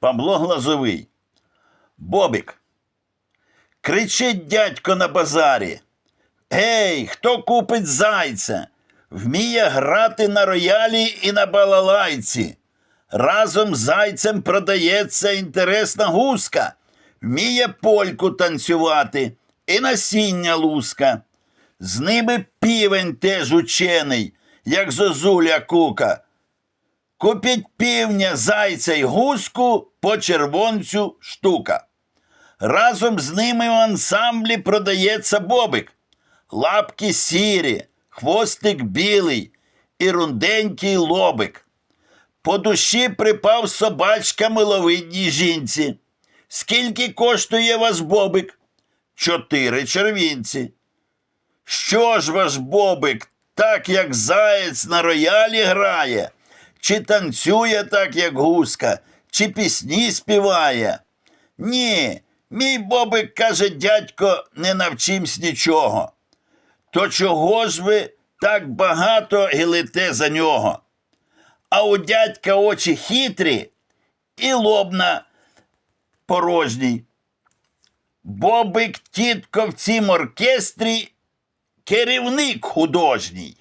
Павло Глазовий. Бобик. Кричить дядько на базарі. Гей, хто купить зайця? Вміє грати на роялі і на балалайці. Разом з зайцем продається інтересна гуска. Вміє польку танцювати і насіння луска. З ними півень теж учений, як зозуля кука. Купіть півня, зайця й гуску по червонцю штука. Разом з ними в ансамблі продається бобик. Лапки сірі, хвостик білий і рунденький лобик. По душі припав собачка миловидній жінці. Скільки коштує ваш бобик? Чотири червінці. Що ж ваш бобик, так як заєць на роялі грає, чи танцює так, як гуска, чи пісні співає? Ні, мій бобик, каже дядько, не навчимсь нічого. То чого ж ви так багато гілите за нього? А у дядька очі хитрі і лобна порожній. Бобик тітко в цім оркестрі керівник художній.